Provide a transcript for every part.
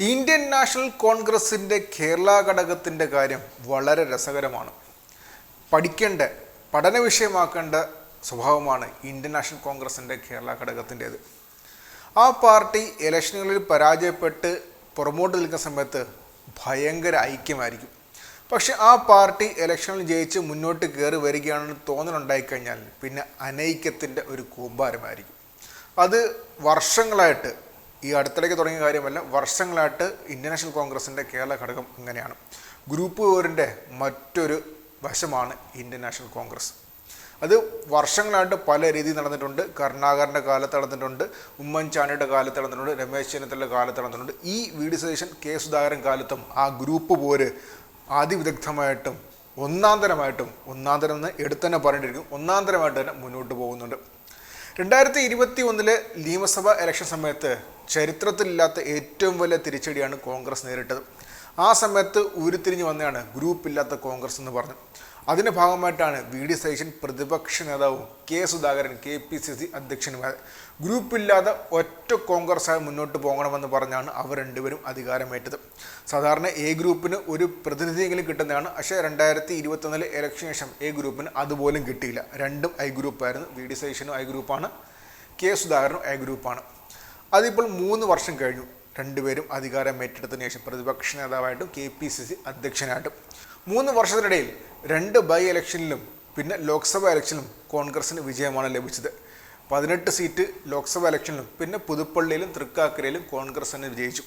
Indian national കോൺഗ്രസിന്റെ കേരള ഘടകത്തിന്റെ കാര്യം വളരെ രസകരമാണ്. പഠിക്കേണ്ട പഠന വിഷയമാക്കേണ്ട സ്വഭാവമാണ് ഇന്ത്യൻ നാഷണൽ കോൺഗ്രസിന്റെ കേരള ഘടകത്തിന്റേത്. ആ പാർട്ടി ഇലക്ഷനുകളിൽ പരാജയപ്പെട്ട് പുറമോട്ട് നിൽക്കുന്ന സമയത്ത് ഭയങ്കര ഐക്യമായിരിക്കും. പക്ഷെ ആ പാർട്ടി ഇലക്ഷനിൽ ജയിച്ച് മുന്നോട്ട് കയറി വരികയാണെന്ന് തോന്നലുണ്ടായിക്കഴിഞ്ഞാൽ പിന്നെ അനൈക്യത്തിന്റെ ഒരു കൂമ്പാരമായിരിക്കും. അത് വർഷങ്ങളായിട്ട് ഈ അടുത്തിടയ്ക്ക് തുടങ്ങിയ കാര്യമല്ല വർഷങ്ങളായിട്ട് ഇന്ത്യൻ നാഷണൽ കോൺഗ്രസിന്റെ കേരള ഘടകം ഇങ്ങനെയാണ്. ഗ്രൂപ്പ് പോരിന്റെ മറ്റൊരു വശമാണ് ഇന്ത്യൻ നാഷണൽ കോൺഗ്രസ്. അത് വർഷങ്ങളായിട്ട് പല രീതിയിൽ നടന്നിട്ടുണ്ട്. കരുണാകരന്റെ കാലത്ത് നടന്നിട്ടുണ്ട് ഉമ്മൻചാണ്ടിയുടെ കാലത്ത് നടന്നിട്ടുണ്ട് രമേശ് ചെന്നിത്തലയുടെ കാലത്ത് നടന്നിട്ടുണ്ട്. ഈ V D Satheesan K Sudhakaran കാലത്തും ആ ഗ്രൂപ്പ് പോര് അതിവിദഗ്ധമായിട്ടും ഒന്നാന്തരമായിട്ടും ഒന്നാന്തരം ഒന്നാം തരം എന്ന് എടുത്തന്നെ തന്നെ ഒന്നാന്തരമായിട്ട് തന്നെ മുന്നോട്ട് പോകുന്നുണ്ട്. രണ്ടായിരത്തി ഇരുപത്തി ഒന്നിലെ നിയമസഭ ഇലക്ഷൻ സമയത്ത് ചരിത്രത്തിലില്ലാത്ത ഏറ്റവും വലിയ തിരിച്ചടിയാണ് കോൺഗ്രസ് നേരിട്ടത്. ആ സമയത്ത് ഉരുത്തിരിഞ്ഞ് വന്നതാണ് ഗ്രൂപ്പ് ഇല്ലാത്ത കോൺഗ്രസ് എന്ന് പറഞ്ഞു. അതിന്റെ ഭാഗമായിട്ടാണ് വി ഡി സതീശൻ പ്രതിപക്ഷ നേതാവും K Sudhakaran K P C C അധ്യക്ഷനുമായ ഗ്രൂപ്പില്ലാതെ ഒറ്റ കോൺഗ്രസ് ആയി മുന്നോട്ട് പോകണമെന്ന് പറഞ്ഞാണ് അവർ രണ്ടുപേരും അധികാരമേറ്റത്. സാധാരണ എ ഗ്രൂപ്പിന് ഒരു പ്രതിനിധിയെങ്കിലും കിട്ടുന്നതാണ്. പക്ഷേ രണ്ടായിരത്തി ഇരുപത്തൊന്നിലെ ഇലക്ഷന് ശേഷം എ ഗ്രൂപ്പിന് അതുപോലും കിട്ടിയില്ല. രണ്ടും ഐ ഗ്രൂപ്പായിരുന്നു. വി ഡി സതീശനും ഐ ഗ്രൂപ്പാണ്. കെ സുധാകരനും ഐ ഗ്രൂപ്പാണ്. അതിപ്പോൾ മൂന്ന് വർഷം കഴിഞ്ഞു. രണ്ടുപേരും അധികാരം ഏറ്റെടുത്തതിന് ശേഷം പ്രതിപക്ഷ നേതാവായിട്ടും കെ പി സി സി അധ്യക്ഷനായിട്ടും. മൂന്ന് വർഷത്തിനിടയിൽ രണ്ട് ബൈ ഇലക്ഷനിലും പിന്നെ ലോക്സഭാ ഇലക്ഷനിലും കോൺഗ്രസിന് വിജയമാണ് ലഭിച്ചത്. പതിനെട്ട് സീറ്റ് ലോക്സഭാ ഇലക്ഷനിലും പിന്നെ പുതുപ്പള്ളിയിലും തൃക്കാക്കരയിലും കോൺഗ്രസ് തന്നെ വിജയിച്ചു.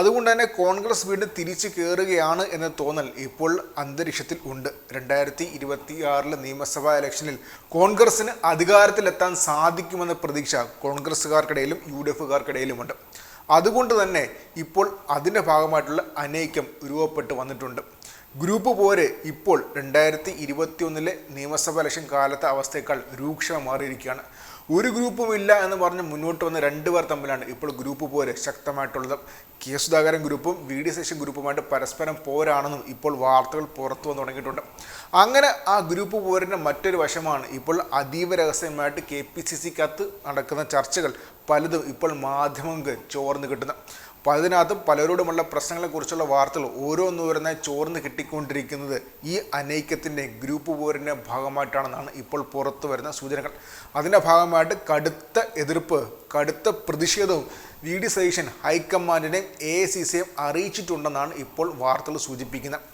അതുകൊണ്ട് തന്നെ കോൺഗ്രസ് വീണ്ടും തിരിച്ചു കയറുകയാണ് എന്ന തോന്നൽ ഇപ്പോൾ അന്തരീക്ഷത്തിൽ ഉണ്ട്. രണ്ടായിരത്തി ഇരുപത്തി ആറിലെ നിയമസഭാ ഇലക്ഷനിൽ കോൺഗ്രസിന് അധികാരത്തിലെത്താൻ സാധിക്കുമെന്ന പ്രതീക്ഷ കോൺഗ്രസ്സുകാർക്കിടയിലും യു ഡി എഫുകാർക്കിടയിലുമുണ്ട് അതുകൊണ്ട് തന്നെ ഇപ്പോൾ അതിന്റെ ഭാഗമായിട്ടുള്ള അനൈക്യം രൂപപ്പെട്ട് വന്നിട്ടുണ്ട്. ഗ്രൂപ്പ് പോര് ഇപ്പോൾ രണ്ടായിരത്തി ഇരുപത്തി ഒന്നിലെ നിയമസഭാ ഇലക്ഷൻ കാലത്തെ അവസ്ഥയേക്കാൾ രൂക്ഷമായി മാറിയിരിക്കുകയാണ്. ഒരു ഗ്രൂപ്പും ഇല്ല എന്ന് പറഞ്ഞ് മുന്നോട്ട് വന്ന രണ്ടു പേർ തമ്മിലാണ് ഇപ്പോൾ ഗ്രൂപ്പ് പോര് ശക്തമായിട്ടുള്ളത്. കെ സുധാകരൻ ഗ്രൂപ്പും വി ഡി സേഷൻ ഗ്രൂപ്പുമായിട്ട് പരസ്പരം പോരാണെന്നും ഇപ്പോൾ വാർത്തകൾ പുറത്തു വന്നു തുടങ്ങിയിട്ടുണ്ട്. അങ്ങനെ ആ ഗ്രൂപ്പ് പോരിന്റെ മറ്റൊരു വശമാണ് ഇപ്പോൾ അതീവ രഹസ്യമായിട്ട് കെ പി സി സിക്കകത്ത് നടക്കുന്ന ചർച്ചകൾ. പലതും ഇപ്പോൾ മാധ്യമങ്ങൾക്ക് ചോർന്ന് കിട്ടുന്ന അപ്പോൾ പലരോടുമുള്ള പ്രശ്നങ്ങളെക്കുറിച്ചുള്ള വാർത്തകൾ ഓരോന്നോരോന്നായി ചോർന്ന് കിട്ടിക്കൊണ്ടിരിക്കുന്നത് ഈ അനൈക്യത്തിന്റെ ഗ്രൂപ്പ് പോരിന്റെ ഭാഗമായിട്ടാണെന്നാണ് ഇപ്പോൾ പുറത്തു വരുന്ന സൂചനകൾ. അതിന്റെ ഭാഗമായിട്ട് കടുത്ത എതിർപ്പ് കടുത്ത പ്രതിഷേധവും വി ഡി സതീശൻ ഹൈക്കമാൻഡിനെയും എ സി സിയെയും അറിയിച്ചിട്ടുണ്ടെന്നാണ് ഇപ്പോൾ വാർത്തകൾ സൂചിപ്പിക്കുന്നത്.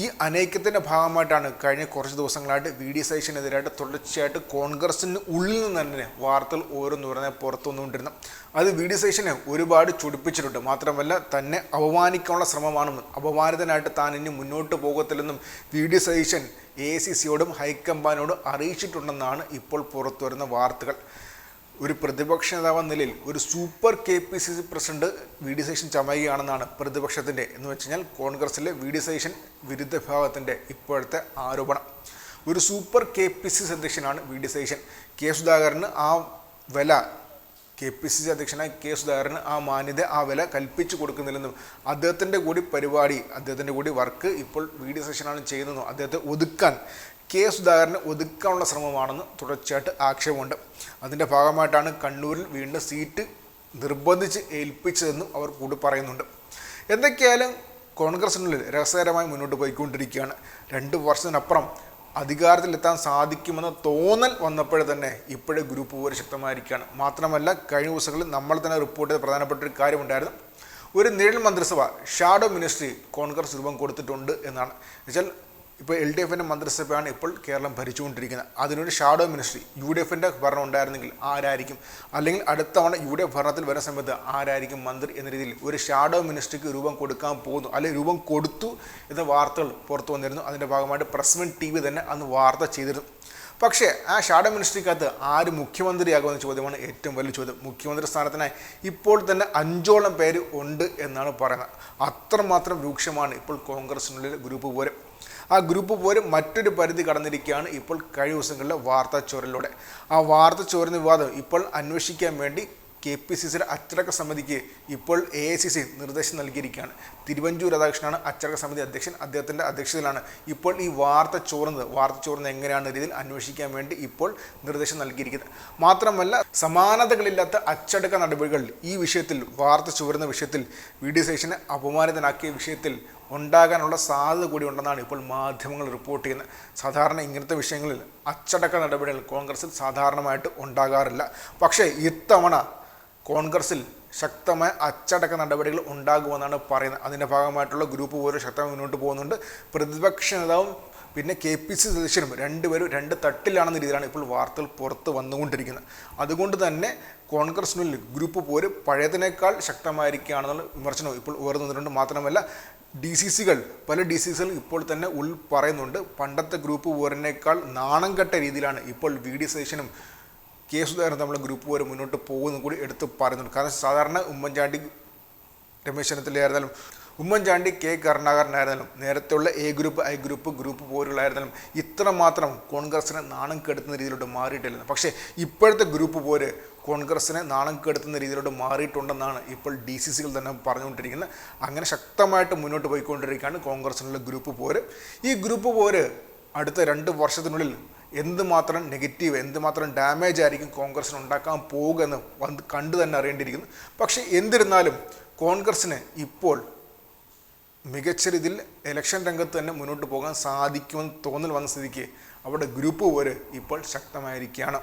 ഈ അനൈക്യത്തിന്റെ ഭാഗമായിട്ടാണ് കഴിഞ്ഞ കുറച്ച് ദിവസങ്ങളായിട്ട് വി ഡി സതീശനെതിരായിട്ട് തുടർച്ചയായിട്ട് കോൺഗ്രസിന് ഉള്ളിൽ നിന്ന് തന്നെ വാർത്തകൾ ഓരോന്ന് പറഞ്ഞ പുറത്തു വന്നുകൊണ്ടിരുന്നു അത് വി ഡി സതീശനെ ഒരുപാട് ചുടിപ്പിച്ചിട്ടുണ്ട്. മാത്രമല്ല തന്നെ അപമാനിക്കാനുള്ള ശ്രമമാണെന്നും അപമാനിതനായിട്ട് താൻ ഇനി മുന്നോട്ട് പോകത്തില്ലെന്നും V D Satheesan A C സിയോടും ഹൈക്കമ്പാനോടും അറിയിച്ചിട്ടുണ്ടെന്നാണ് ഇപ്പോൾ പുറത്തു വരുന്ന വാർത്തകൾ. ഒരു പ്രതിപക്ഷ നേതാവെന്ന നിലയിൽ ഒരു super K P C C president V D Satheesan ചമയുകയാണെന്നാണ് പ്രതിപക്ഷത്തിന്റെ എന്ന് വെച്ച് കഴിഞ്ഞാൽ കോൺഗ്രസിലെ വി ഡി സതീശൻ വിരുദ്ധ വിഭാഗത്തിന്റെ ഇപ്പോഴത്തെ ആരോപണം. ഒരു super K P C C അധ്യക്ഷനാണ് V D Satheesan. K സുധാകരന് ആ വില കെ പി സി സി അധ്യക്ഷനായ കെ സുധാകരന് ആ മാന്യത ആ വില കൽപ്പിച്ചു കൊടുക്കുന്നില്ലെന്നും അദ്ദേഹത്തിന്റെ കൂടി പരിപാടി അദ്ദേഹത്തിന്റെ കൂടി വർക്ക് ഇപ്പോൾ വി ഡി സതീശനാണ് ചെയ്യുന്നതെന്നും അദ്ദേഹത്തെ ഒതുക്കാൻ കെ സുധാകരനെ ഒതുക്കാനുള്ള ശ്രമമാണെന്ന് തുടർച്ചയായിട്ട് ആക്ഷേപമുണ്ട്. അതിന്റെ ഭാഗമായിട്ടാണ് കണ്ണൂരിൽ വീണ്ടും സീറ്റ് നിർബന്ധിച്ച് ഏൽപ്പിച്ചതെന്നും അവർ കൂടി പറയുന്നുണ്ട്. എന്തൊക്കെയായാലും കോൺഗ്രസിനുള്ളിൽ രസകരമായി മുന്നോട്ട് പോയിക്കൊണ്ടിരിക്കുകയാണ്. രണ്ട് വർഷത്തിനപ്പുറം അധികാരത്തിലെത്താൻ സാധിക്കുമെന്ന തോന്നൽ വന്നപ്പോഴേ തന്നെ ഇപ്പോഴേ ഗ്രൂപ്പ് പോലെ ശക്തമായിരിക്കുകയാണ്. മാത്രമല്ല കഴിഞ്ഞ ദിവസങ്ങളിൽ നമ്മൾ തന്നെ റിപ്പോർട്ട് ചെയ്ത പ്രധാനപ്പെട്ട ഒരു കാര്യമുണ്ടായിരുന്നു ഒരു നിഴൽ മന്ത്രിസഭ ഷാഡോ മിനിസ്ട്രി കോൺഗ്രസ് രൂപം കൊടുത്തിട്ടുണ്ട് എന്നാണ്. എന്നുവെച്ചാൽ ഇപ്പോൾ എൽ ഡി എഫിന്റെ മന്ത്രിസഭയാണ് ഇപ്പോൾ കേരളം ഭരിച്ചുകൊണ്ടിരിക്കുന്നത്. അതിനൊരു ഷാഡോ മിനിസ്ട്രി യു ഡി എഫിന്റെ ഭരണം ഉണ്ടായിരുന്നെങ്കിൽ ആരായിരിക്കും? അല്ലെങ്കിൽ അടുത്തവണ യു ഡി എഫ് ഭരണത്തിൽ വരുന്ന സമയത്ത് ആരായിരിക്കും മന്ത്രി എന്ന രീതിയിൽ ഒരു ഷാഡോ മിനിസ്ട്രിക്ക് രൂപം കൊടുക്കാൻ പോകുന്നു. അല്ലെങ്കിൽ രൂപം കൊടുത്തു എന്ന വാർത്തകൾ പുറത്തു വന്നിരുന്നു. അതിന്റെ ഭാഗമായിട്ട് പ്രസ് വൺ ടി വി തന്നെ അന്ന് വാർത്ത ചെയ്തിരുന്നു. പക്ഷേ ആ ഷാഡോ മിനിസ്ട്രിക്കകത്ത് ആര് മുഖ്യമന്ത്രിയാകുമെന്ന ചോദ്യമാണ് ഏറ്റവും വലിയ ചോദ്യം. മുഖ്യമന്ത്രി സ്ഥാനത്തിനായി ഇപ്പോൾ തന്നെ അഞ്ചോളം പേര് ഉണ്ട് എന്നാണ് പറയുന്നത്. അത്രമാത്രം രൂക്ഷമാണ് ഇപ്പോൾ കോൺഗ്രസിനുള്ളിൽ ഗ്രൂപ്പ് പോരും ആ ഗ്രൂപ്പ് പോലും മറ്റൊരു പരിധി കടന്നിരിക്കുകയാണ് ഇപ്പോൾ കഴിഞ്ഞ ദിവസങ്ങളിലെ വാർത്താ ചോരലിലൂടെ. ആ വാർത്ത ചോരുന്ന വിവാദം ഇപ്പോൾ അന്വേഷിക്കാൻ വേണ്ടി കെ പി സി സിയുടെ അച്ചടക്ക സമിതിക്ക് ഇപ്പോൾ എ ഐ സി സി നിർദ്ദേശം നൽകിയിരിക്കുകയാണ്. തിരുവഞ്ചൂർ രാധാകൃഷ്ണനാണ് അച്ചടക്ക സമിതി അധ്യക്ഷൻ. അദ്ദേഹത്തിന്റെ അധ്യക്ഷതയിലാണ് ഇപ്പോൾ ഈ വാർത്ത ചോർന്നത് വാർത്ത ചോർന്നത് എങ്ങനെയാണ് രീതിയിൽ അന്വേഷിക്കാൻ വേണ്ടി ഇപ്പോൾ നിർദ്ദേശം നൽകിയിരിക്കുന്നത്. മാത്രമല്ല സമാനതകളില്ലാത്ത അച്ചടക്ക നടപടികൾ ഈ വിഷയത്തിൽ വാർത്ത ചോരുന്ന വിഷയത്തിൽ വി ഡി സേഷനെ അപമാനിതനാക്കിയ വിഷയത്തിൽ ഉണ്ടാകാനുള്ള സാധ്യത കൂടി ഉണ്ടെന്നാണ് ഇപ്പോൾ മാധ്യമങ്ങൾ റിപ്പോർട്ട് ചെയ്യുന്നത്. സാധാരണ ഇങ്ങനത്തെ വിഷയങ്ങളിൽ അച്ചടക്ക നടപടികൾ കോൺഗ്രസിൽ സാധാരണമായിട്ട് ഉണ്ടാകാറില്ല. പക്ഷേ ഇത്തവണ കോൺഗ്രസിൽ ശക്തമായ അച്ചടക്ക നടപടികൾ ഉണ്ടാകുമെന്നാണ് പറയുന്നത്. അതിന്റെ ഭാഗമായിട്ടുള്ള ഗ്രൂപ്പ് പോലും ശക്തമായി മുന്നോട്ട് പോകുന്നുണ്ട്. പ്രതിപക്ഷ നേതാവും പിന്നെ കെ പി സി സദസ്യനും രണ്ടുപേരും രണ്ട് തട്ടിലാണെന്ന രീതിയിലാണ് ഇപ്പോൾ വാർത്തകൾ പുറത്ത് വന്നുകൊണ്ടിരിക്കുന്നത്. അതുകൊണ്ട് തന്നെ കോൺഗ്രസിനുള്ളിൽ ഗ്രൂപ്പ് പോര് പഴയതിനേക്കാൾ ശക്തമായിരിക്കുകയാണെന്നുള്ള വിമർശനം ഇപ്പോൾ ഉയർന്നു വന്നിട്ടുണ്ട്. മാത്രമല്ല ഡി സി സികൾ പല ഡി സി സികൾ ഇപ്പോൾ തന്നെ ഉൾ പറയുന്നുണ്ട്. പണ്ടത്തെ ഗ്രൂപ്പ് വോറിനേക്കാൾ നാണം കെട്ട രീതിയിലാണ് ഇപ്പോൾ വി ഡി സതീശനും കെ സുധാകരൻ ഗ്രൂപ്പ് പോര് മുന്നോട്ട് പോകുന്നു കൂടി എടുത്ത് പറയുന്നുണ്ട്. കാരണം സാധാരണ ഉമ്മൻചാണ്ടി രമേശ് ചെന്നിത്തലയായിരുന്നാലും ഉമ്മൻചാണ്ടി കെ. കരുണാകരനായിരുന്നാലും നേരത്തെയുള്ള A group I group group പോരുകളായിരുന്നാലും ഇത്രമാത്രം കോൺഗ്രസിനെ നാണം കെടുത്തുന്ന രീതിയിലോട്ട് മാറിയിട്ടില്ല. പക്ഷേ ഇപ്പോഴത്തെ ഗ്രൂപ്പ് പോര് കോൺഗ്രസിനെ നാണം കെടുത്തുന്ന രീതിയിലോട്ട് മാറിയിട്ടുണ്ടെന്നാണ് ഇപ്പോൾ ഡി സി സികൾ തന്നെ പറഞ്ഞുകൊണ്ടിരിക്കുന്നത്. അങ്ങനെ ശക്തമായിട്ട് മുന്നോട്ട് പോയിക്കൊണ്ടിരിക്കുകയാണ് കോൺഗ്രസിനുള്ള ഗ്രൂപ്പ് പോര്. ഈ ഗ്രൂപ്പ് പോര് അടുത്ത രണ്ട് വർഷത്തിനുള്ളിൽ എന്തുമാത്രം നെഗറ്റീവ് എന്തുമാത്രം ഡാമേജ് ആയിരിക്കും കോൺഗ്രസിന് ഉണ്ടാക്കാൻ വന്ന് കണ്ടു തന്നെ അറിയേണ്ടിയിരിക്കുന്നു. പക്ഷേ എന്തിരുന്നാലും കോൺഗ്രസിന് ഇപ്പോൾ മികച്ച രീതിയിൽ ഇലക്ഷൻ രംഗത്ത് തന്നെ മുന്നോട്ട് പോകാൻ സാധിക്കുമെന്ന് തോന്നൽ വന്ന സ്ഥിതിക്ക് അവിടെ ഗ്രൂപ്പ് പോര് ഇപ്പോൾ ശക്തമായിരിക്കുകയാണ്.